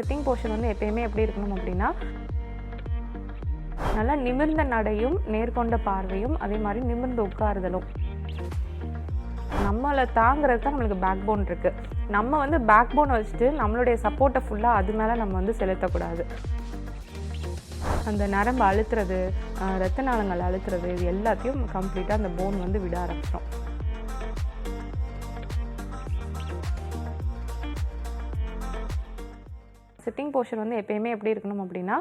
Sitting portion வந்து எப்பயுமே எப்படி இருக்கணும் அப்படின்னா நல்லா நிமிர்ந்த நடையும் நேர்கொண்ட பார்வையும் அதே மாதிரி நிமிர்ந்து உட்காருதலும். நம்மளை தாங்கிறது தான் நம்மளுக்கு பேக் போன் இருக்குது நம்ம வந்து பேக் போனை வச்சுட்டு நம்மளுடைய சப்போர்ட்டை ஃபுல்லாக அது மேலே நம்ம வந்து செலுத்தக்கூடாது. அந்த நரம்பு அழுத்துறது ரத்த நாளங்கள் அழுத்துறது இது எல்லாத்தையும் கம்ப்ளீட்டாக அந்த போன் வந்து விட ஆரம்பிச்சிடும் சிட்டிங் போர்ஷன் வந்து எப்பயுமே எப்படி இருக்கணும் அப்படின்னா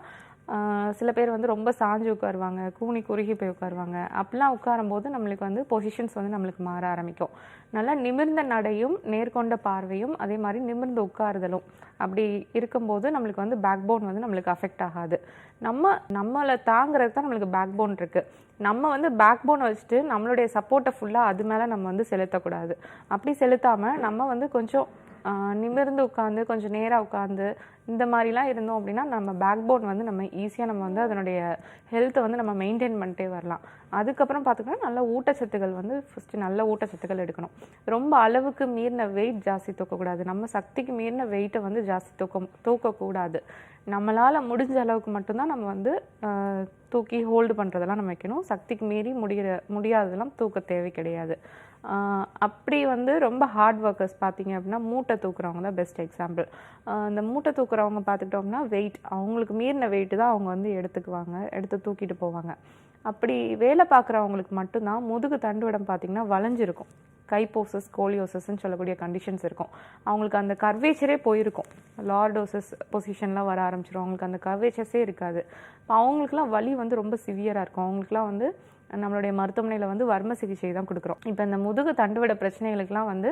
சில பேர் வந்து ரொம்ப சாஞ்சு உட்காருவாங்க கூனி குறுகி போய் உட்காருவாங்க. அப்படிலாம் உட்காரும்போது நம்மளுக்கு வந்து பொசிஷன்ஸ் வந்து நம்மளுக்கு மாற ஆரம்பிக்கும். நல்லா நிமிர்ந்த நடையும் நேர்கொண்ட பார்வையும் அதே மாதிரி நிமிர்ந்து உட்காருதலும். அப்படி இருக்கும்போது நம்மளுக்கு வந்து பேக் போன் வந்து நம்மளுக்கு அஃபெக்ட் ஆகாது. நம்ம நம்மளை தாங்கிறது தான் நம்மளுக்கு பேக் போன் இருக்குது நம்ம வந்து பேக் போன் வச்சுட்டு நம்மளுடைய சப்போர்ட்டை ஃபுல்லாக அது மேலே நம்ம வந்து செலுத்தக்கூடாது. அப்படி செலுத்தாமல் நம்ம வந்து கொஞ்சம் நிமிர்ந்து உட்காந்து கொஞ்சம் நேராக உட்காந்து இந்த மாதிரிலாம் இருந்தோம் அப்படின்னா நம்ம பேக் போன் வந்து நம்ம ஈஸியாக நம்ம வந்து அதனுடைய ஹெல்த்தை வந்து நம்ம மெயின்டைன் பண்ணிட்டே வரலாம். அதுக்கப்புறம் பார்த்துக்கோன்னா நல்ல ஊட்டச்சத்துக்கள் வந்து ஃபஸ்ட்டு நல்ல ஊட்டச்சத்துக்கள் எடுக்கணும். ரொம்ப அளவுக்கு மீறின வெயிட் ஜாஸ்தி தூக்கக்கூடாது. நம்ம சக்திக்கு மீறின வெயிட்டை வந்து ஜாஸ்தி தூக்க தூக்கக்கூடாது. நம்மளால் முடிஞ்ச அளவுக்கு மட்டும்தான் நம்ம வந்து தூக்கி ஹோல்டு பண்ணுறதெல்லாம் நம்ம வைக்கணும். சக்திக்கு மீறி முடிகிற முடியாததெல்லாம் தூக்க தேவை கிடையாது. அப்படி வந்து ரொம்ப ஹார்ட் ஒர்க்கர்ஸ் பார்த்தீங்க அப்படின்னா மூட்டை தூக்குறவங்க தான் பெஸ்ட் எக்ஸாம்பிள் அந்த மூட்டை தூக்குறவங்க பார்த்துக்கிட்டோம்னா வெயிட் அவங்களுக்கு மீறின வெயிட்டு தான் அவங்க வந்து எடுத்துக்குவாங்க எடுத்து தூக்கிட்டு போவாங்க. அப்படி வேலை பார்க்குறவங்களுக்கு மட்டும்தான் முதுகு தண்டுவடம் பார்த்தீங்கன்னா வளைஞ்சிருக்கும். கைப்போசஸ் கோலியோசஸ்ன்னு சொல்லக்கூடிய கண்டிஷன்ஸ் இருக்கும். அவங்களுக்கு அந்த கர்வேச்சரே போயிருக்கும். லார்டோசஸ் பொசிஷன்லாம் வர ஆரம்பிச்சிடும் அவங்களுக்கு அந்த கர்வேச்சர்ஸே இருக்காது. இப்போ அவங்களுக்குலாம் வலி வந்து ரொம்ப சிவியராக இருக்கும். அவங்களுக்குலாம் வந்து நம்மளுடைய மருத்துவமனையில் வந்து வர்ம சிகிச்சை தான் கொடுக்குறோம். இப்போ இந்த முதுகு தண்டுவட பிரச்சனைகளுக்கெல்லாம் வந்து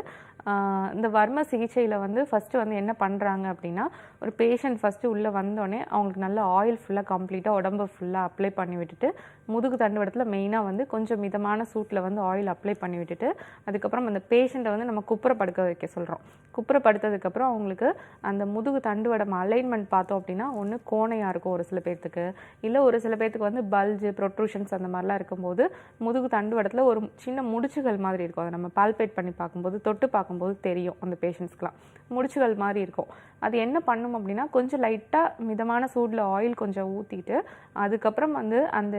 இந்த வர்ம சிகிச்சையில் வந்து ஃபஸ்ட்டு வந்து என்ன பண்ணுறாங்க அப்படின்னா ஒரு பேஷண்ட் ஃபஸ்ட்டு உள்ளே வந்தோடனே அவங்களுக்கு நல்ல ஆயில் ஃபுல்லாக கம்ப்ளீட்டாக உடம்பு ஃபுல்லாக அப்ளை பண்ணி விட்டுட்டு முதுகு தண்டுவடத்தில் மெயினாக வந்து கொஞ்சம் மிதமான சூட்டில் வந்து ஆயில் அப்ளை பண்ணி விட்டுட்டு அதுக்கப்புறம் அந்த பேஷண்ட்டை வந்து நம்ம குப்புற படுக்க வைக்க சொல்கிறோம் குப்புறப்படுத்ததுக்கப்புறம் அவங்களுக்கு அந்த முதுகு தண்டுவடம் அலைன்மெண்ட் பார்த்தோம் அப்படின்னா ஒன்று கோணையாக இருக்கும் ஒரு சில பேர்த்துக்கு. இல்லை ஒரு சில பேர்த்துக்கு வந்து பல்ஜு ப்ரொட்ரூஷன்ஸ் அந்த மாதிரிலாம் இருக்கும்போது முதுகு தண்டுவடத்தில் ஒரு சின்ன முடிச்சுகள் மாதிரி இருக்கும். அதை நம்ம பால்பேட் பண்ணி பார்க்கும்போது தொட்டு பார்க்கும்போது தெரியும் அந்த பேஷண்ட்ஸ்க்குலாம் முடிச்சுகள் மாதிரி இருக்கும். அது என்ன பண்ணும் அப்படின்னா கொஞ்சம் லைட்டாக மிதமான சூடில் ஆயில் கொஞ்சம் ஊற்றிட்டு அதுக்கப்புறம் வந்து அந்த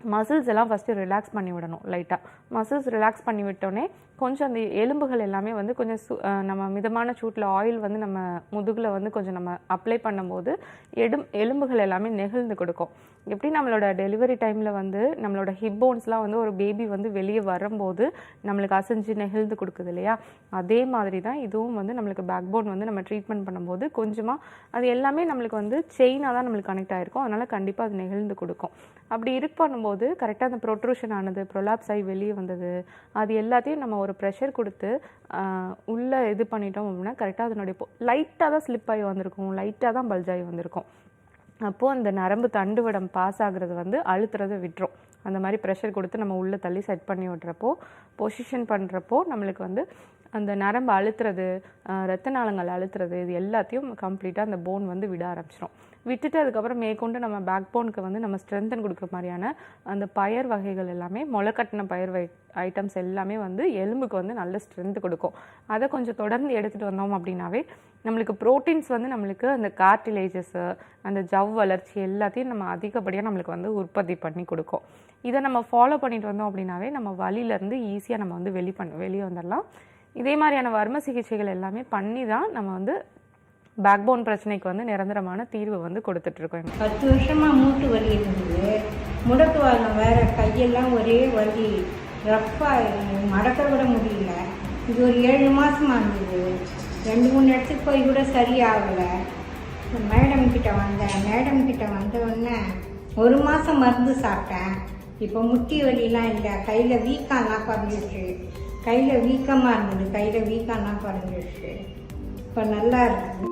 மசில்ஸ் எல்லாம் ஃபஸ்ட்டு ரிலாக்ஸ் பண்ணி விடணும் லைட்டாக மசில்ஸ் ரிலாக்ஸ் பண்ணி விட்டோன்னே கொஞ்சம் அந்த எலும்புகள் எல்லாமே வந்து கொஞ்சம் சு நம்ம மிதமான சூட்டில் ஆயில் வந்து நம்ம முதுகில் வந்து கொஞ்சம் நம்ம அப்ளை பண்ணும்போது எடும் எலும்புகள் எல்லாமே நெகிழ்ந்து கொடுக்கும். எப்படி நம்மளோட டெலிவரி டைமில் வந்து நம்மளோட ஹிப் போன்ஸ்லாம் வந்து ஒரு பேபி வந்து வெளியே வரும்போது நம்மளுக்கு அசைஞ்சு நெகிழ்ந்து கொடுக்குது இல்லையா? அதே மாதிரி தான் இதுவும் வந்து நம்மளுக்கு பேக் போன் வந்து நம்ம ட்ரீட்மெண்ட் பண்ணும்போது கொஞ்சமாக அது எல்லாமே நம்மளுக்கு வந்து செயினாக தான் நம்மளுக்கு கனெக்ட் ஆகிருக்கும் அதனால் கண்டிப்பாக அது நெகிழ்ந்து கொடுக்கும். அப்படி இருக்கு பண்ணும்போது கரெக்டாக அந்த ப்ரொட்ரூஷன் ஆனது ப்ரொலாப்ஸ் ஆகி வெளியே வந்தது அது எல்லாத்தையும் நம்ம ஒரு ப்ரெஷர் கொடுத்து உள்ளே இது பண்ணிட்டோம் அப்படின்னா கரெக்டாக அதனுடைய லைட்டாக தான் ஸ்லிப் ஆகி வந்திருக்கும். லைட்டாக தான் பல்ஜ் ஆகி வந்திருக்கும். அப்போது அந்த நரம்பு தண்டுவடம் பாஸ் ஆகுறது வந்து அழுத்துறதை விட்டுரும். அந்த மாதிரி ப்ரெஷர் கொடுத்து நம்ம உள்ளே தள்ளி செட் பண்ணி விட்றப்போ பொசிஷன் பண்ணுறப்போ நம்மளுக்கு வந்து அந்த நரம்பு அழுத்துறது ரத்த நாளங்கள் அழுத்துறது இது எல்லாத்தையும் கம்ப்ளீட்டாக அந்த போன் வந்து விட ஆரம்பிச்சிடும் விட்டுட்டு அதுக்கப்புறம் மேற்கொண்டு நம்ம பேக் போனுக்கு வந்து நம்ம ஸ்ட்ரென்தன் கொடுக்குற மாதிரியான அந்த பயர் வகைகள் எல்லாமே முளைக்கட்டின பயிர் வகை ஐட்டம்ஸ் எல்லாமே வந்து எலும்புக்கு வந்து நல்ல ஸ்ட்ரென்த் கொடுக்கும். அதை கொஞ்சம் தொடர்ந்து எடுத்துகிட்டு வந்தோம் அப்படின்னாவே நம்மளுக்கு ப்ரோட்டீன்ஸ் வந்து நம்மளுக்கு அந்த கார்டிலேஜஸ்ஸு அந்த ஜவ் வளர்ச்சி எல்லாத்தையும் நம்ம அதிகப்படியாக நம்மளுக்கு வந்து உற்பத்தி பண்ணி கொடுக்கும். இதை நம்ம ஃபாலோ பண்ணிட்டு வந்தோம் அப்படின்னாவே நம்ம வழியிலேருந்து ஈஸியாக நம்ம வந்து வெளி பண்ண வெளியே வந்துடலாம். இதே மாதிரியான வர்ம சிகிச்சைகள் எல்லாமே பண்ணி தான் நம்ம வந்து பேக் போன் பிரச்சனைக்கு வந்து நிரந்தரமான தீர்வு வந்து கொடுத்துட்ருக்கோம். பத்து வருஷமா மூட்டு வலி இருந்தது. முடக்கு முடக்குவாதம் வேற கையெல்லாம் ஒரே வலி. ரஃப்பாக மடக்க விட முடியல. இது ஒரு ஏழு மாசமா இருந்தது. ரெண்டு மூணு இடத்துக்கு போய் கூட சரியாகலை. மேடம் கிட்ட வந்தேன். மேடம் கிட்ட வந்த உடனே ஒரு மாதம் மருந்து சாப்பிட்டேன். இப்போ முட்டி வலிலாம் இல்லை. கையில் வீக்கம்லாம் குறைஞ்சிருச்சு. கையில் வீக்கமாக இருந்தது. கையில் வீக்கம்லாம் குறைஞ்சிருச்சு. இப்போ நல்லா இருக்குது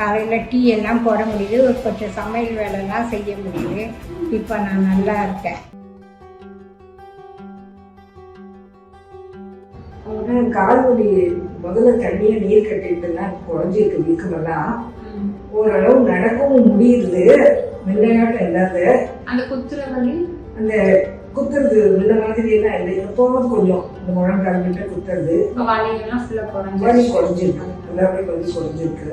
காலையில் டீ எல்லாம் போட முடியுது. ஒரு கொஞ்சம் சமையல் வேலைலாம் செய்ய முடியுது. இப்போ நான் நல்லா இருக்கேன். ஆனா கால்வலி முதல்ல தண்ணிய நீர் கட்டிட்டுலாம் குறைஞ்சிருக்கு வீக்கமெல்லாம் ஓரளவு நடக்கவும் முடியுது. முன்னையாட்டம் இல்லாத. அந்த குத்துற வலி? அந்த குத்துறது முன்ன மாதிரி எல்லாம் இல்லை. எப்போவும் கொஞ்சம். இந்த முழங்கால் கிட்ட குத்துறது. வலி குறைஞ்சிருக்கு. எல்லாமே வலி குறைஞ்சிருக்கு.